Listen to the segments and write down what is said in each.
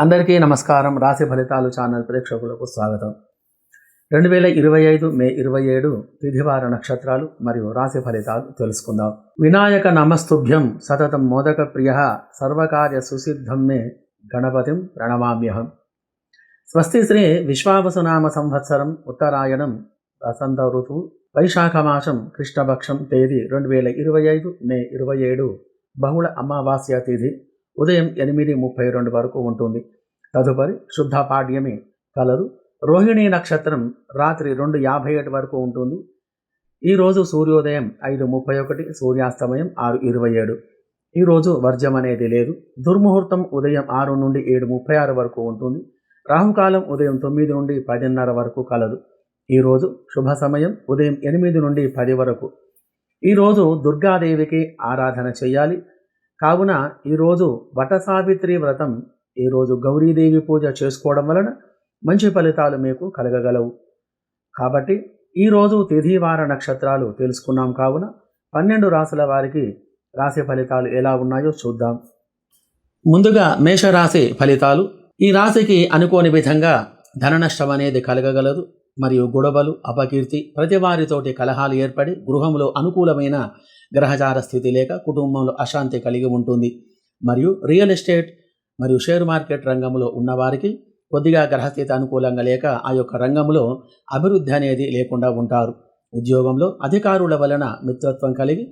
అందరికీ నమస్కారం. రాశి ఫలితాలు ఛానల్ ప్రేక్షకులకు స్వాగతం. రెండు వేల ఇరవై ఐదు మే ఇరవై ఏడు తిథివార నక్షత్రాలు మరియు రాశి ఫలితాలు తెలుసుకుందాం. వినాయక నమస్తుభ్యం సతతం మోదక ప్రియ సర్వకార్య సుసిద్ధం మే గణపతిం ప్రణమామ్యహం. స్వస్తి శ్రీ విశ్వావసునామ సంవత్సరం ఉత్తరాయణం వసంత ఋతువు వైశాఖ మాసం కృష్ణపక్షం తేదీ రెండు వేల ఇరవై ఐదు మే ఇరవై ఏడు బహుళ అమావాస్య తిథి. ఉదయం ఎనిమిది ముప్పై రెండు వరకు ఉంటుంది. తదుపరి శుద్ధ పాడ్యమి కలదు. రోహిణీ నక్షత్రం రాత్రి రెండు యాభై ఏడు వరకు ఉంటుంది. ఈరోజు సూర్యోదయం ఐదు ముప్పై ఒకటి సూర్యాస్తమయం ఆరు ఇరవై ఏడు. ఈరోజు వర్జం అనేది లేదు. దుర్ముహూర్తం ఉదయం ఆరు నుండి ఏడు ముప్పై ఆరు వరకు ఉంటుంది. రాహుకాలం ఉదయం తొమ్మిది నుండి పదిన్నర వరకు కలదు. ఈరోజు శుభ సమయం ఉదయం ఎనిమిది నుండి పది వరకు. ఈరోజు దుర్గాదేవికి ఆరాధన చేయాలి. కావున ఈరోజు వట సావిత్రి వ్రతం ఈరోజు గౌరీదేవి పూజ చేసుకోవడం వలన మంచి ఫలితాలు మీకు కలగగలవు. కాబట్టి ఈరోజు తిథివార నక్షత్రాలు తెలుసుకున్నాం కావున పన్నెండు రాసుల వారికి రాశి ఫలితాలు ఎలా ఉన్నాయో చూద్దాం. ముందుగా మేషరాశి ఫలితాలు. ఈ రాశికి అనుకోని విధంగా ధననష్టం అనేది కలగగలదు. మరియు గొడవలు అపకీర్తి ప్రతివారితోటి కలహాలు ఏర్పడి గృహంలో అనుకూలమైన గ్రహచార స్థితి లేక కుటుంబంలో అశాంతి కలిగి ఉంటుంది. మరియు రియల్ ఎస్టేట్ మరియు షేర్ మార్కెట్ రంగంలో ఉన్నవారికి కొద్దిగా గ్రహస్థితి అనుకూలంగా లేక ఆ యొక్క రంగంలో అభివృద్ధి అనేది లేకుండా ఉంటారు. ఉద్యోగంలో అధికారుల వలన మిత్రత్వం కలిగి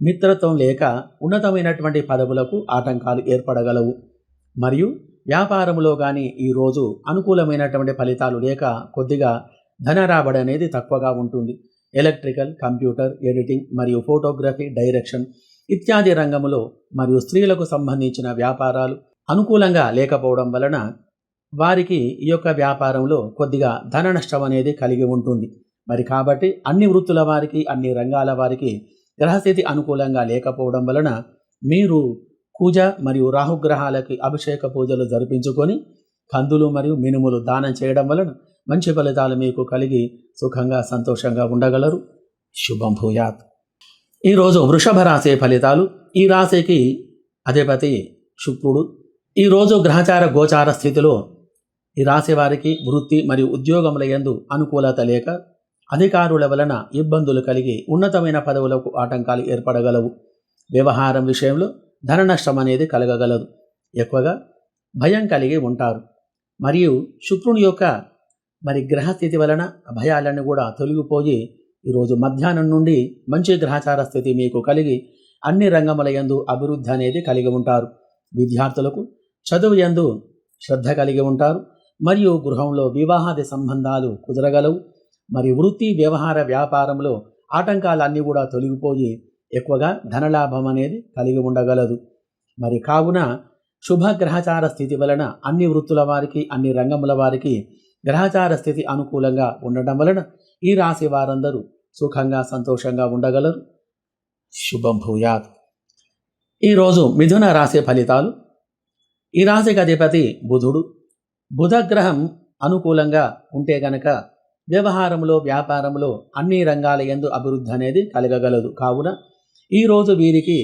మిత్రత్వం లేక ఉన్నతమైనటువంటి పదవులకు ఆటంకాలు ఏర్పడగలవు. మరియు వ్యాపారంలో కానీ ఈరోజు అనుకూలమైనటువంటి ఫలితాలు లేక కొద్దిగా ధన రాబడి అనేది తక్కువగా ఉంటుంది. ఎలక్ట్రికల్ కంప్యూటర్ ఎడిటింగ్ మరియు ఫోటోగ్రఫీ డైరెక్షన్ ఇత్యాది రంగములో మరియు స్త్రీలకు సంబంధించిన వ్యాపారాలు అనుకూలంగా లేకపోవడం వలన వారికి ఈ యొక్క వ్యాపారంలో కొద్దిగా ధన నష్టం అనేది కలిగి ఉంటుంది. మరి కాబట్టి అన్ని వృత్తుల వారికి అన్ని రంగాల వారికి గ్రహస్థితి అనుకూలంగా లేకపోవడం వలన మీరు పూజ మరియు రాహుగ్రహాలకి అభిషేక పూజలు జరిపించుకొని కందులు మరియు మినుములు దానం చేయడం వలన మంచి ఫలితాలు మీకు కలిగి సుఖంగా సంతోషంగా ఉండగలరు. శుభం భూయాత్. ఈరోజు వృషభ రాశి ఫలితాలు. ఈ రాశికి అధిపతి శుక్రుడు. ఈరోజు గ్రహచార గోచార స్థితిలో ఈ రాశి వారికి వృత్తి మరియు ఉద్యోగముల యందు అనుకూలత లేక అధికారుల వలన ఇబ్బందులు కలిగి ఉన్నతమైన పదవులకు ఆటంకాలు ఏర్పడగలవు. వ్యవహారం విషయంలో ధన నష్టం అనేది కలగగలదు. ఎక్కువగా భయం కలిగి ఉంటారు. మరియు శుక్రుని యొక్క మరి గ్రహస్థితి వలన భయాలన్నీ కూడా తొలగిపోయి ఈరోజు మధ్యాహ్నం నుండి మంచి గ్రహచార స్థితి మీకు కలిగి అన్ని రంగముల యందు అభివృద్ధి అనేది కలిగి ఉంటారు. విద్యార్థులకు చదువు యందు శ్రద్ధ కలిగి ఉంటారు. మరియు గృహంలో వివాహాది సంబంధాలు కుదరగలవు. మరి వృత్తి వ్యవహార వ్యాపారంలో ఆటంకాలన్నీ కూడా తొలగిపోయి ఎక్కువగా ధనలాభం అనేది కలిగి ఉండగలదు. మరి కావున శుభగ్రహచార స్థితి వలన అన్ని వృత్తుల వారికి అన్ని రంగముల వారికి గ్రహచార స్థితి అనుకూలంగా ఉండడం వలన ఈ రాశి వారందరూ సుఖంగా సంతోషంగా ఉండగలరు. శుభం భూయాత్. ఈరోజు మిథున రాశి ఫలితాలు. ఈ రాశికి అధిపతి బుధుడు. బుధగ్రహం అనుకూలంగా ఉంటే గనక వ్యవహారంలో వ్యాపారంలో అన్ని రంగాల ఎందు అభివృద్ధి అనేది కలగగలదు. కావున ఈరోజు వీరికి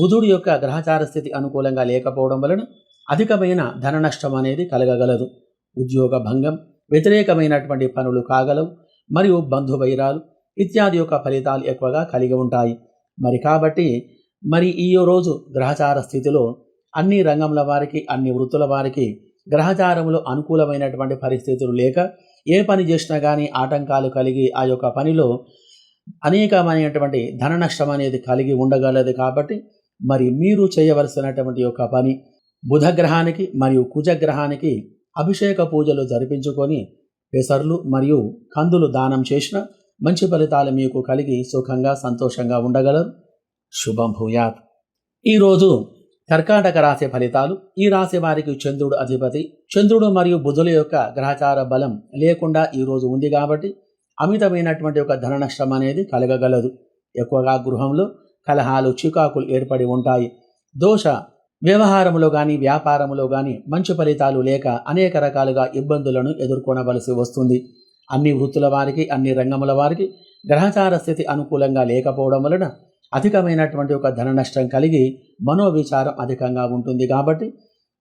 బుధుడి యొక్క గ్రహచార స్థితి అనుకూలంగా లేకపోవడం వలన అధికమైన ధన నష్టం అనేది కలగగలదు. ఉద్యోగ భంగం వ్యతిరేకమైనటువంటి పనులు కాగలవు మరియు బంధువైరాలు ఇత్యాది యొక్క ఫలితాలు ఎక్కువగా కలిగి ఉంటాయి. మరి కాబట్టి మరి ఈ రోజు గ్రహచార స్థితిలో అన్ని రంగముల వారికి అన్ని వృత్తుల వారికి గ్రహచారములో అనుకూలమైనటువంటి పరిస్థితులు లేక ఏ పని చేసినా కానీ ఆటంకాలు కలిగి ఆ యొక్క పనిలో అనేకమైనటువంటి ధన నష్టం అనేది కలిగి ఉండగలదు కాబట్టి మరి మీరు చేయవలసినటువంటి యొక్క పని బుధగ్రహానికి మరియు కుజగ్రహానికి అభిషేక పూజలు జరిపించుకొని పెసర్లు మరియు కందులు దానం చేసిన మంచి ఫలితాలు మీకు కలిగి సుఖంగా సంతోషంగా ఉండగలరు. శుభం భూయాత్. ఈరోజు కర్కాటక రాశి ఫలితాలు. ఈ రాశి వారికి చంద్రుడు అధిపతి. చంద్రుడు మరియు బుధుల యొక్క గ్రహచార బలం లేకుండా ఈరోజు ఉంది కాబట్టి అమితమైనటువంటి ఒక ధన నష్టం అనేది కలగగలదు. ఎక్కువగా గృహంలో కలహాలు చికాకులు ఏర్పడి ఉంటాయి. దోష వ్యవహారంలో కానీ వ్యాపారంలో కానీ మంచి ఫలితాలు లేక అనేక రకాలుగా ఇబ్బందులను ఎదుర్కొనవలసి వస్తుంది. అన్ని వృత్తుల వారికి అన్ని రంగముల వారికి గ్రహచార స్థితి అనుకూలంగా లేకపోవడం వలన అధికమైనటువంటి ఒక ధన నష్టం కలిగి మనోవిచారం అధికంగా ఉంటుంది కాబట్టి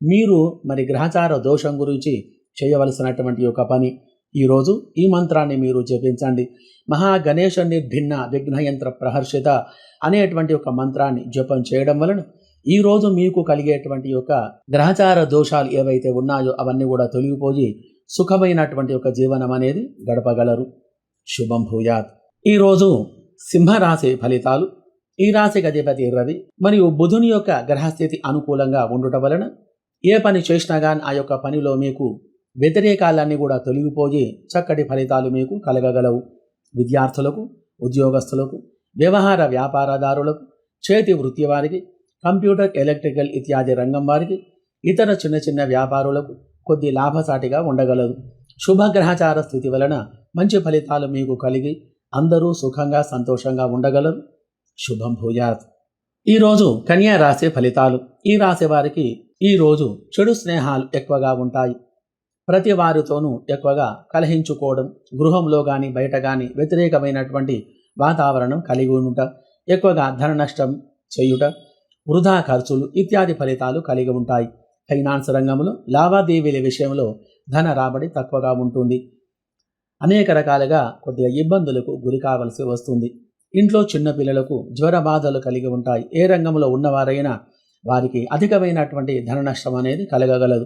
మీరు మరి గ్రహచార దోషం గురించి చేయవలసినటువంటి ఒక పని. ఈరోజు ఈ మంత్రాన్ని మీరు జపించండి. మహాగణేశ నిర్భిన్న విఘ్నయంత్ర ప్రహర్షిత అనేటువంటి ఒక మంత్రాన్ని జపం చేయడం వలన ఈరోజు మీకు కలిగేటువంటి యొక్క గ్రహచార దోషాలు ఏవైతే ఉన్నాయో అవన్నీ కూడా తొలగిపోయి సుఖమైనటువంటి యొక్క జీవనం అనేది గడపగలరు. శుభం భూయాత్. ఈరోజు సింహరాశి ఫలితాలు. ఈ రాశి అధిపతి రవి మరియు బుధుని యొక్క గ్రహస్థితి అనుకూలంగా ఉండుట వలన ఏ పని చేసినా కానీ ఆ యొక్క పనిలో మీకు వ్యతిరేకాలన్నీ కూడా తొలగిపోయి చక్కటి ఫలితాలు మీకు కలగగలవు. విద్యార్థులకు ఉద్యోగస్తులకు వ్యవహార వ్యాపారదారులకు చేతి వృత్తి వారికి కంప్యూటర్ ఎలక్ట్రికల్ ఇత్యాది రంగం వారికి ఇతర చిన్న చిన్న వ్యాపారులకు కొద్ది లాభసాటిగా ఉండగలదు. శుభగ్రహచార స్థితి వలన మంచి ఫలితాలు మీకు కలిగి అందరూ సుఖంగా సంతోషంగా ఉండగలరు. శుభం భూయాత్. ఈరోజు కన్యా రాశి ఫలితాలు. ఈ రాశి వారికి ఈరోజు చెడు స్నేహాలు ఎక్కువగా ఉంటాయి. ప్రతి వారితోనూ ఎక్కువగా కలహించుకోవడం గృహంలో కానీ బయట కానీ వ్యతిరేకమైనటువంటి వాతావరణం కలిగి ఉంట ఎక్కువగా ధన నష్టం చేయుట వృధా ఖర్చులు ఇత్యాది ఫలితాలు కలిగి ఉంటాయి. ఫైనాన్స్ రంగంలో లావాదేవీల విషయంలో ధన రాబడి తక్కువగా ఉంటుంది. అనేక రకాలుగా కొద్దిగా ఇబ్బందులకు గురి కావలసి వస్తుంది. ఇంట్లో చిన్నపిల్లలకు జ్వర బాధలు కలిగి ఉంటాయి. ఏ రంగంలో ఉన్నవారైనా వారికి అధికమైనటువంటి ధన నష్టం అనేది కలగగలదు.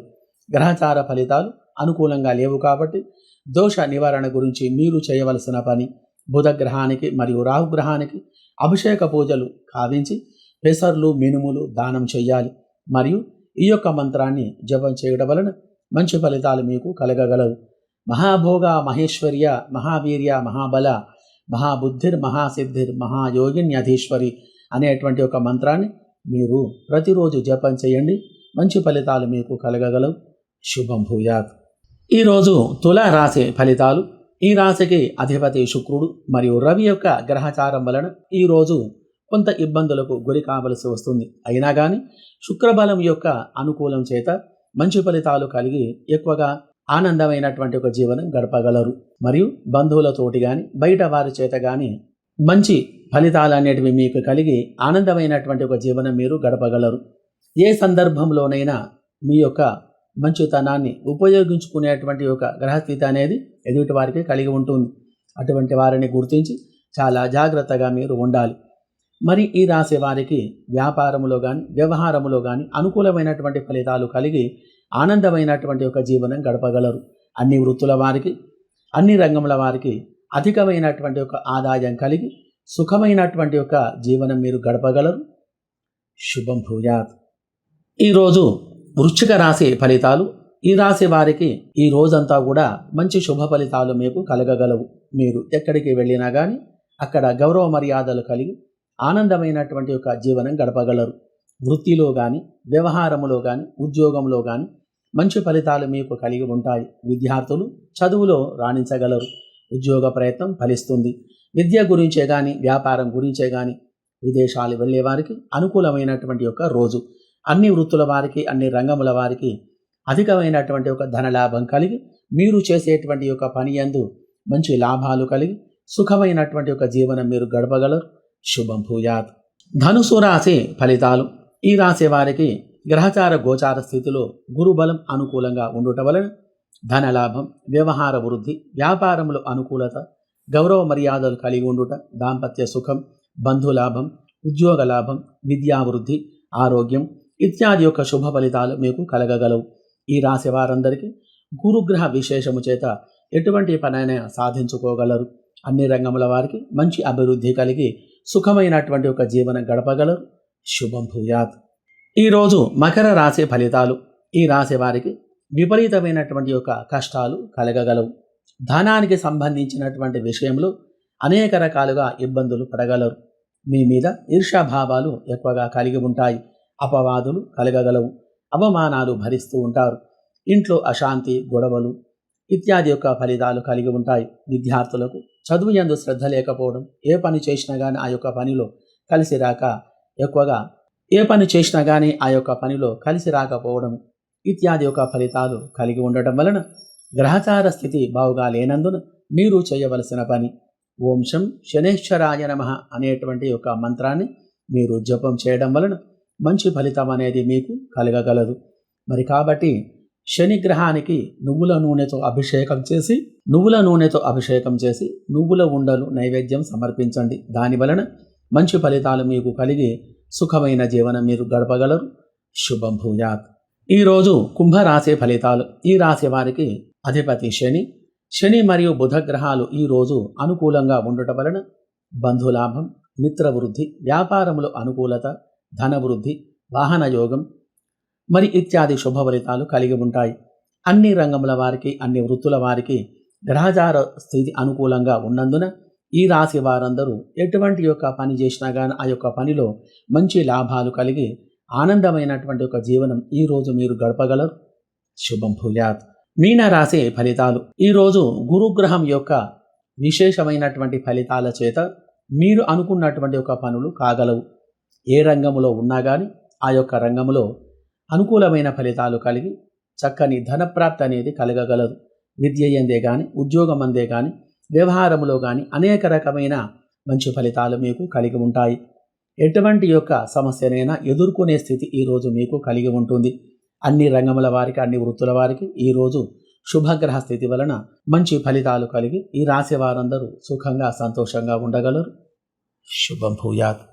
గ్రహచార ఫలితాలు అనుకూలంగా లేవు కాబట్టి దోష నివారణ గురించి మీరు చేయవలసిన పని బుధ గ్రహానికి మరియు రాహుగ్రహానికి అభిషేక పూజలు కావించి పెసర్లు మినుములు దానం చేయాలి మరియు ఈ యొక్క మంత్రాన్ని జపం చేయడం వలన మంచి ఫలితాలు మీకు కలగగలవు. మహాభోగ మహేశ్వర్య మహావీర్య మహాబల మహాబుద్ధిర్ మహాసిద్ధిర్ మహాయోగిన్యధీశ్వరి అనేటువంటి ఒక మంత్రాన్ని మీరు ప్రతిరోజు జపం చేయండి. మంచి ఫలితాలు మీకు కలగగలవు. శుభం భూయాత్. ఈరోజు తుల రాశి ఫలితాలు. ఈ రాశికి అధిపతి శుక్రుడు మరియు రవి యొక్క గ్రహచారం వలన ఈరోజు కొంత ఇబ్బందులకు గురి కావలసి వస్తుంది. అయినా కానీ శుక్రబలం యొక్క అనుకూలం చేత మంచి ఫలితాలు కలిగి ఎక్కువగా ఆనందమైనటువంటి ఒక జీవనం గడపగలరు. మరియు బంధువులతోటి కానీ బయట వారి చేత కానీ మంచి ఫలితాలు అనేటివి మీకు కలిగి ఆనందమైనటువంటి ఒక జీవనం మీరు గడపగలరు. ఏ సందర్భంలోనైనా మీ యొక్క మంచితనాన్ని ఉపయోగించుకునేటువంటి ఒక గ్రహస్థితి అనేది ఎదుటి వారికి కలిగి ఉంటుంది. అటువంటి వారిని గుర్తించి చాలా జాగ్రత్తగా మీరు ఉండాలి. మరి ఈ రాశి వారికి వ్యాపారములో కానీ వ్యవహారములో కానీ అనుకూలమైనటువంటి ఫలితాలు కలిగి ఆనందమైనటువంటి ఒక జీవనం గడపగలరు. అన్ని వృత్తుల వారికి అన్ని రంగముల వారికి అధికమైనటువంటి ఒక ఆదాయం కలిగి సుఖమైనటువంటి ఒక జీవనం మీరు గడపగలరు. శుభం భూయాత్. ఈరోజు వృశ్చిక రాశి ఫలితాలు ఈ రాశి వారికి ఈ రోజంతా కూడా మంచి శుభ ఫలితాలు మీకు కలగగలవు. మీరు ఎక్కడికి వెళ్ళినా కానీ అక్కడ గౌరవ మర్యాదలు కలిగి ఆనందమైనటువంటి ఒక జీవనం గడపగలరు. వృత్తిలో కానీ వ్యవహారములో కానీ ఉద్యోగంలో కానీ మంచి ఫలితాలు మీకు కలిగి ఉంటాయి. విద్యార్థులు చదువులో రాణించగలరు. ఉద్యోగ ప్రయత్నం ఫలిస్తుంది. విద్య గురించే కానీ వ్యాపారం గురించే కానీ విదేశాలు వెళ్ళే వారికి అనుకూలమైనటువంటి ఒక రోజు. అన్ని వృత్తుల వారికి అన్ని రంగముల వారికి అధికమైనటువంటి ఒక ధనలాభం కలిగి మీరు చేసేటువంటి ఒక పని యందు మంచి లాభాలు కలిగి సుఖమైనటువంటి ఒక జీవనం మీరు గడపగలరు. శుభం భూయాత్. ధనుసు రాశి ఫలితాలు. ఈ రాశి వారికి గ్రహచార గోచార స్థితిలో గురుబలం అనుకూలంగా ఉండుట వలన ధనలాభం వ్యవహార వృద్ధి వ్యాపారములు అనుకూలత గౌరవ మర్యాదలు కలిగి ఉండుట దాంపత్య సుఖం బంధులాభం ఉద్యోగ లాభం విద్యావృద్ధి ఆరోగ్యం ఇత్యాది యొక్క శుభ ఫలితాలు మీకు కలగగలవు. ఈ రాశి వారందరికీ గురుగ్రహ విశేషము చేత ఎటువంటి పనైనా సాధించుకోగలరు. అన్ని రంగముల వారికి మంచి అభివృద్ధి కలిగి సుఖమైనటువంటి ఒక జీవనం గడపగలరు. శుభం భూయాత్. ఈరోజు మకర రాశి ఫలితాలు ఈ రాశి వారికి విపరీతమైనటువంటి యొక్క కష్టాలు కలగగలవు. ధనానికి సంబంధించినటువంటి విషయంలో అనేక రకాలుగా ఇబ్బందులు పడగలరు. మీ మీద ఈర్ష్యాభావాలు ఎక్కువగా కలిగి ఉంటాయి. అపవాదులు కలగగలవు. అవమానాలు భరిస్తూ ఉంటారు. ఇంట్లో అశాంతి గొడవలు ఇత్యాది యొక్క ఫలితాలు కలిగి ఉంటాయి. విద్యార్థులకు చదువు ఎందు శ్రద్ధ లేకపోవడం ఏ పని చేసినా కానీ ఆ యొక్క పనిలో కలిసి రాక ఎక్కువగా ఏ పని చేసినా కానీ ఆ యొక్క పనిలో కలిసి రాకపోవడం ఇత్యాది యొక్క ఫలితాలు కలిగి ఉండటం వలన గ్రహచార స్థితి బావుగా లేనందున మీరు చేయవలసిన పని ఓంశం శనేశ్వరాయ నమ అనేటువంటి ఒక మంత్రాన్ని మీరు జపం చేయడం వలన మంచి ఫలితం అనేది మీకు కలగగలదు. మరి కాబట్టి శని గ్రహానికి నువ్వుల నూనెతో అభిషేకం చేసి నువ్వుల నూనెతో అభిషేకం చేసి నువ్వుల ఉండలు నైవేద్యం సమర్పించండి. దాని వలన మంచి ఫలితాలు మీకు కలిగి సుఖమైన జీవనం మీరు గడపగలరు. శుభం భూయాత్. ఈరోజు కుంభరాశి ఫలితాలు. ఈ రాశి వారికి అధిపతి శని. శని మరియు బుధ గ్రహాలు ఈరోజు అనుకూలంగా ఉండటం వలన బంధులాభం మిత్రవృద్ధి వ్యాపారములో అనుకూలత ధనవృద్ధి వాహన యోగం మరి ఇత్యాది శుభ ఫలితాలు కలిగి ఉంటాయి. అన్ని రంగముల వారికి అన్ని వృత్తుల వారికి గ్రహచార స్థితి అనుకూలంగా ఉన్నందున ఈ రాశి వారందరూ ఎటువంటి యొక్క పని చేసినా కానీ ఆ యొక్క పనిలో మంచి లాభాలు కలిగి ఆనందమైనటువంటి ఒక జీవనం ఈ రోజు మీరు గడపగలరు. శుభం భూయాత్. మీన రాశి ఫలితాలు. ఈరోజు గురుగ్రహం యొక్క విశేషమైనటువంటి ఫలితాల చేత మీరు అనుకున్నటువంటి ఒక పనులు కాగలవు. ఏ రంగంలో ఉన్నా కానీ ఆ యొక్క రంగంలో అనుకూలమైన ఫలితాలు కలిగి చక్కని ధనప్రాప్తి అనేది కలగగలదు. విద్య ఎందే కానీ ఉద్యోగం అందే కానీ వ్యవహారంలో కానీ అనేక రకమైన మంచి ఫలితాలు మీకు కలిగి ఉంటాయి. ఎటువంటి యొక్క సమస్యనైనా ఎదుర్కొనే స్థితి ఈరోజు మీకు కలిగి ఉంటుంది. అన్ని రంగముల వారికి అన్ని వృత్తుల వారికి ఈరోజు శుభగ్రహ స్థితి వలన మంచి ఫలితాలు కలిగి ఈ రాశి వారందరూ సుఖంగా సంతోషంగా ఉండగలరు. శుభం భూయాత్.